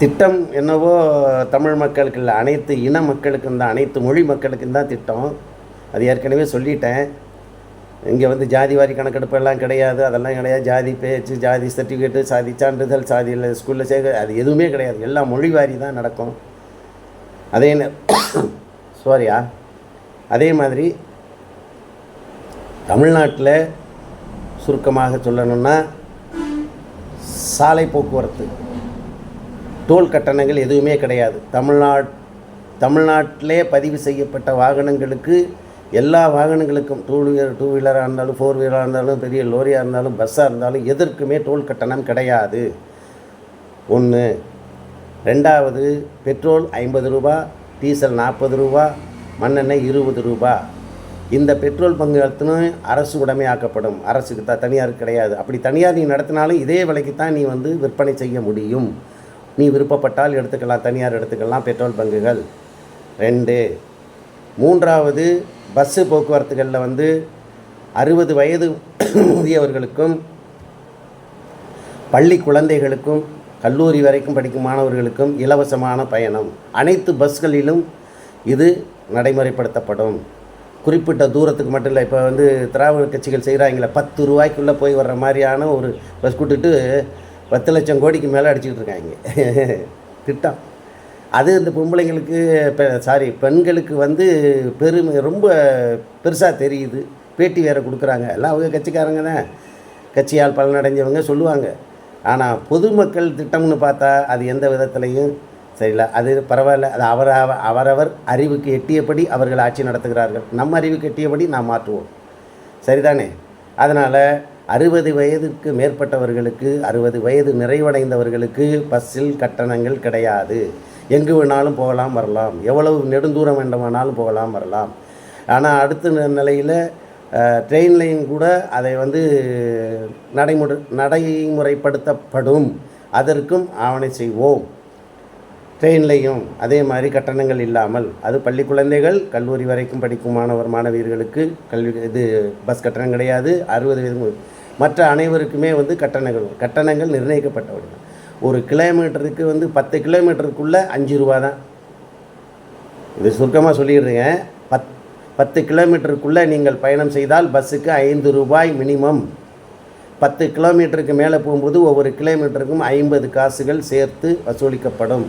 திட்டம் என்னவோ தமிழ் மக்களுக்கு இல்லை அனைத்து இன மக்களுக்கும் தான் அனைத்து மொழி மக்களுக்கும் தான் திட்டம். அது ஏற்கனவே சொல்லிட்டேன். இங்கே வந்து ஜாதி வாரி கணக்கெடுப்பெல்லாம் கிடையாது அதெல்லாம் கிடையாது. ஜாதி பேச்சு ஜாதி சர்டிஃபிகேட்டு சாதி சான்றிதழ் சாதியில் ஸ்கூலில் சேர்க்க அது எதுவுமே கிடையாது. எல்லாம் மொழி வாரி தான் நடக்கும். அதே சாரியா அதே மாதிரி தமிழ்நாட்டில் சுருக்கமாக சொல்லணும்னா சாலை போக்குவரத்து. டோல் கட்டணங்கள் எதுவுமே கிடையாது. தமிழ்நாட் தமிழ்நாட்டிலே பதிவு செய்யப்பட்ட வாகனங்களுக்கு எல்லா வாகனங்களுக்கும் டூ வீலர் டூ வீலராக இருந்தாலும் ஃபோர் வீலராக இருந்தாலும் பெரிய லோரியாக இருந்தாலும் பஸ்ஸாக இருந்தாலும் எதற்குமே டோல் கட்டணம் கிடையாது. ஒன்று ரெண்டாவது பெட்ரோல் ஐம்பது ரூபா டீசல் நாற்பது ரூபா மண்ணெண்ணெய் இருபது ரூபா. இந்த பெட்ரோல் பங்குகளும் அரசு உடைமையாக்கப்படும் அரசுக்கு த தனியார் கிடையாது. அப்படி தனியார் நீ நடத்தினாலும் இதே விலைக்கு தான் நீ வந்து விற்பனை செய்ய முடியும். நீ விருப்பப்பட்டால் எடுத்துக்கலாம் தனியார் எடுத்துக்கலாம் பெட்ரோல் பங்குகள். ரெண்டு. மூன்றாவது பஸ்ஸு போக்குவரத்துகளில் வந்து அறுபது வயது முதியவர்களுக்கும் பள்ளி குழந்தைகளுக்கும் கல்லூரி வரைக்கும் படிக்கும் மாணவர்களுக்கும் இலவசமான பயணம். அனைத்து பஸ்களிலும் இது நடைமுறைப்படுத்தப்படும். குறிப்பிட்ட தூரத்துக்கு மட்டும் இல்லை இப்போ வந்து திராவிட கட்சிகள் செய்கிறாங்களே பத்து ரூபாய்க்குள்ளே போய் வர்ற மாதிரியான ஒரு பஸ் கூட்டுட்டு பத்து லட்சம் கோடிக்கு மேலே அடிச்சுக்கிட்டு இருக்காங்க. திட்டம். அது இந்த பொம்பளைங்களுக்கு இப்போ சாரி பெண்களுக்கு வந்து பெருமை ரொம்ப பெருசாக தெரியுது. பேட்டி வேறு கொடுக்குறாங்க. எல்லாம் அவங்க கட்சிக்காரங்க தான். கட்சியால் பலனடைஞ்சவங்க சொல்லுவாங்க. ஆனால் பொதுமக்கள் திட்டம்னு பார்த்தா அது எந்த விதத்துலையும் சரியில்லை. அது பரவாயில்ல. அது அவர் அவரவர் அறிவுக்கு எட்டியபடி அவர்கள் ஆட்சி நடத்துகிறார்கள். நம்ம அறிவுக்கு எட்டியபடி நாம் மாற்றுவோம். சரிதானே? அதனால் அறுபது வயதுக்கு மேற்பட்டவர்களுக்கு அறுபது வயது நிறைவடைந்தவர்களுக்கு பஸ்ஸில் கட்டணங்கள் கிடையாது. எங்கு வேணாலும் போகலாம் வரலாம். எவ்வளவு நெடுந்தூரம் வேண்டுமானாலும் போகலாம் வரலாம். ஆனால் அடுத்த நிலையில் ட்ரெயின்லையும் கூட அதை வந்து நடைமுறை நடைமுறைப்படுத்தப்படும். அதற்கும் ஆவணை செய்வோம். ட்ரெயின்லையும் அதே மாதிரி கட்டணங்கள் இல்லாமல். அது பள்ளி குழந்தைகள் கல்லூரி வரைக்கும் படிக்கும் மாணவர் மாணவியர்களுக்கு கல்வி இது பஸ் கட்டணம் கிடையாது. அறுபது வயது மற்ற அனைவருக்குமே வந்து கட்டணங்கள் கட்டணங்கள் நிர்ணயிக்கப்பட்டவர்கள். ஒரு கிலோமீட்டருக்கு வந்து பத்து கிலோமீட்டருக்குள்ளே அஞ்சு ரூபா தான். இது சுருக்கமாக சொல்லிடுறேங்க. பத் பத்து கிலோமீட்டருக்குள்ளே நீங்கள் பயணம் செய்தால் பஸ்ஸுக்கு ஐந்து ரூபாய் மினிமம். பத்து கிலோமீட்டருக்கு மேலே போகும்போது ஒவ்வொரு கிலோமீட்டருக்கும் ஐம்பது காசுகள் சேர்த்து வசூலிக்கப்படும்.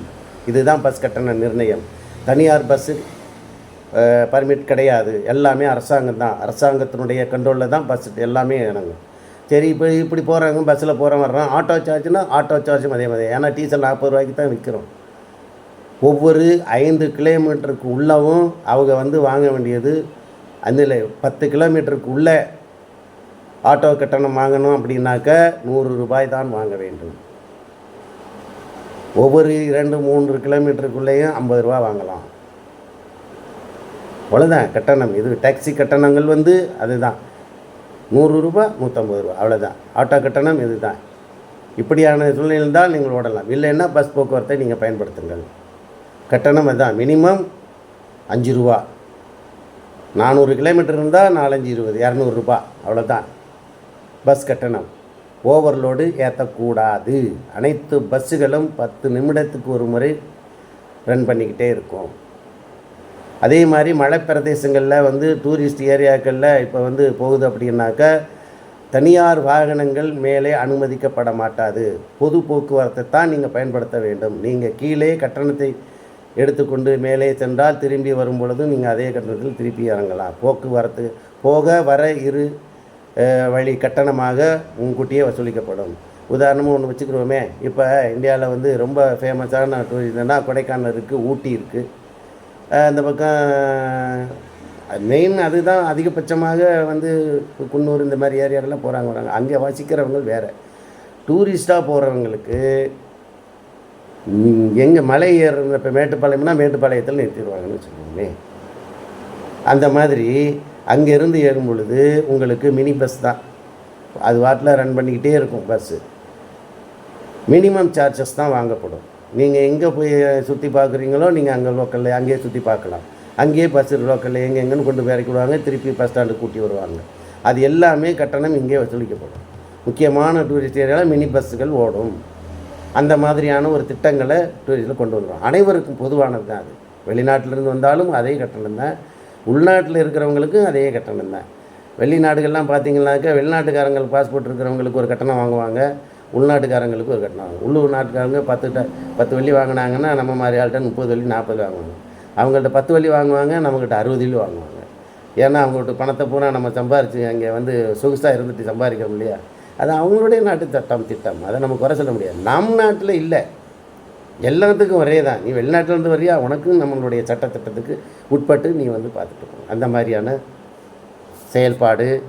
இதுதான் பஸ் கட்டண நிர்ணயம். தனியார் பஸ்ஸு பர்மிட் கிடையாது. எல்லாமே அரசாங்கம் தான். அரசாங்கத்தினுடைய கண்ட்ரோலில் தான் பஸ் எல்லாமே இறங்கும். சரி இப்போ இப்படி போகிறாங்க பஸ்ஸில் போகிற வர்றோம் ஆட்டோ சார்ஜ்னா ஆட்டோ சார்ஜும் அதே மாதிரி ஏன்னா டீசல் நாற்பது ரூபாய்க்கு தான் விற்கிறோம் ஒவ்வொரு ஐந்து கிலோமீட்டருக்கு உள்ளவும் அவங்க வந்து வாங்க வேண்டியது அதில் பத்து கிலோமீட்டருக்கு உள்ள ஆட்டோ கட்டணம் வாங்கணும் அப்படின்னாக்க நூறு ரூபாய் தான் வாங்க வேண்டும். ஒவ்வொரு இரண்டு மூன்று கிலோமீட்டருக்குள்ளேயும் ஐம்பது ரூபா வாங்கலாம். அவ்வளோதான் கட்டணம். இது டாக்ஸி கட்டணங்கள் வந்து அதுதான். நூறு ரூபா நூற்றம்பது ரூபா. அவ்வளோதான் ஆட்டோ கட்டணம் இதுதான். இப்படியான சூழ்நிலையில் தான் நீங்கள் ஓடலாம். இல்லைன்னா பஸ் போக்குவரத்தை நீங்கள் பயன்படுத்துங்கள். கட்டணம் அதுதான் மினிமம் அஞ்சு ரூபா. நானூறு கிலோமீட்டர் இருந்தால் நாலஞ்சு இருபது இரநூறுபா அவ்வளோதான் பஸ் கட்டணம். ஓவர்லோடு ஏற்றக்கூடாது அனைத்து பஸ்ஸுகளும் பத்து நிமிடத்துக்கு ஒரு முறை ரன் பண்ணிக்கிட்டே இருக்கும். அதே மாதிரி மலை பிரதேசங்களில் வந்து டூரிஸ்ட் ஏரியாக்களில் இப்போ வந்து போகுது அப்படின்னாக்கா தனியார் வாகனங்கள் மேலே அனுமதிக்கப்பட மாட்டாது. பொது போக்குவரத்தை தான் நீங்கள் பயன்படுத்த வேண்டும். நீங்கள் கீழே கட்டணத்தை எடுத்துக்கொண்டு மேலே சென்றால் திரும்பி வரும் பொழுது நீங்கள் அதே கட்டணத்தில் திருப்பி இறங்கலாம். போக்குவரத்து போக வர இரு வழி கட்டணமாக முன்கூட்டியே வசூலிக்கப்படும். உதாரணமாக ஒன்று வச்சுக்கிறோமே இப்போ இந்தியாவில் வந்து ரொம்ப ஃபேமஸான டூரிஸ்ட்னா கொடைக்கானல் இருக்குது ஊட்டி இருக்குது அந்த பக்கம் மெயின் அதுதான் அதிகபட்சமாக வந்து குன்னூர் இந்த மாதிரி ஏரியாலெலாம் போகிறாங்க வராங்க. அங்கே வசிக்கிறவங்க வேறு. டூரிஸ்ட்டாக போகிறவங்களுக்கு எங்கே மலை ஏறுற இப்போ மேட்டுப்பாளையம்னா மேட்டுப்பாளையத்தில் நிறுத்திடுவாங்கன்னு வச்சுக்கோங்களே. அந்த மாதிரி அங்கேருந்து ஏறும் பொழுது உங்களுக்கு மினி பஸ் தான். அது வாட்டில் ரன் பண்ணிக்கிட்டே இருக்கும் பஸ்ஸு மினிமம் சார்ஜஸ் தான் வாங்கப்படும். நீங்கள் எங்கே போய் சுற்றி பார்க்குறீங்களோ நீங்கள் அங்கே லோக்கலில் அங்கேயே சுற்றி பார்க்கலாம் அங்கேயே பஸ் லோக்கலில் எங்கே எங்கேன்னு கொண்டு போய் இறக்கி விடுவாங்க திருப்பி பஸ் ஸ்டாண்டு கூட்டி வருவாங்க. அது எல்லாமே கட்டணம் இங்கே வசூலிக்கப்படும். முக்கியமான டூரிஸ்ட் ஏரியாவில் மினி பஸ்ஸுகள் ஓடும். அந்த மாதிரியான ஒரு திட்டங்களை டூரிஸ்டில் கொண்டு வந்துடும் அனைவருக்கும் பொதுவானது தான் அது வெளிநாட்டிலேருந்து வந்தாலும் அதே கட்டணம் தான். உள்நாட்டில் இருக்கிறவங்களுக்கும் அதே கட்டணம் தான். வெளிநாடுகள்லாம் பார்த்தீங்கன்னாக்கா வெளிநாட்டுக்காரங்களுக்கு பாஸ்போர்ட் இருக்கிறவங்களுக்கு ஒரு கட்டணம் வாங்குவாங்க. உள்நாட்டுக்காரங்களுக்கு ஒரு கட்டணம். உள்ளூர் நாட்டுக்காரங்க பத்து ட- பத்து வள்ளி வாங்கினாங்கன்னா நம்ம மாதிரி ஆள்கிட்ட முப்பது வள்ளி நாற்பது வாங்குவாங்க அவங்கள்ட்ட பத்து வள்ளி வாங்குவாங்க நம்மக்கிட்ட அறுபது வள்ளி வாங்குவாங்க. ஏன்னா அவங்கள்ட்ட பணத்தை பூரா நம்ம சம்பாரித்து அங்கே வந்து சொகுசாக இருந்துட்டு சம்பாதிக்கிறோம் இல்லையா? அது அவங்களுடைய நாட்டு சட்டம் திட்டம். அதை நம்ம குறை சொல்ல முடியாது. நம் நாட்டில் இல்லை. எல்லாத்துக்கும் ஒரே தான். நீ வெளிநாட்டிலேருந்து வரியா உனக்கும் நம்மளுடைய சட்ட திட்டத்துக்கு உட்பட்டு நீ வந்து பார்த்துட்டு அந்த மாதிரியான செயல்பாடு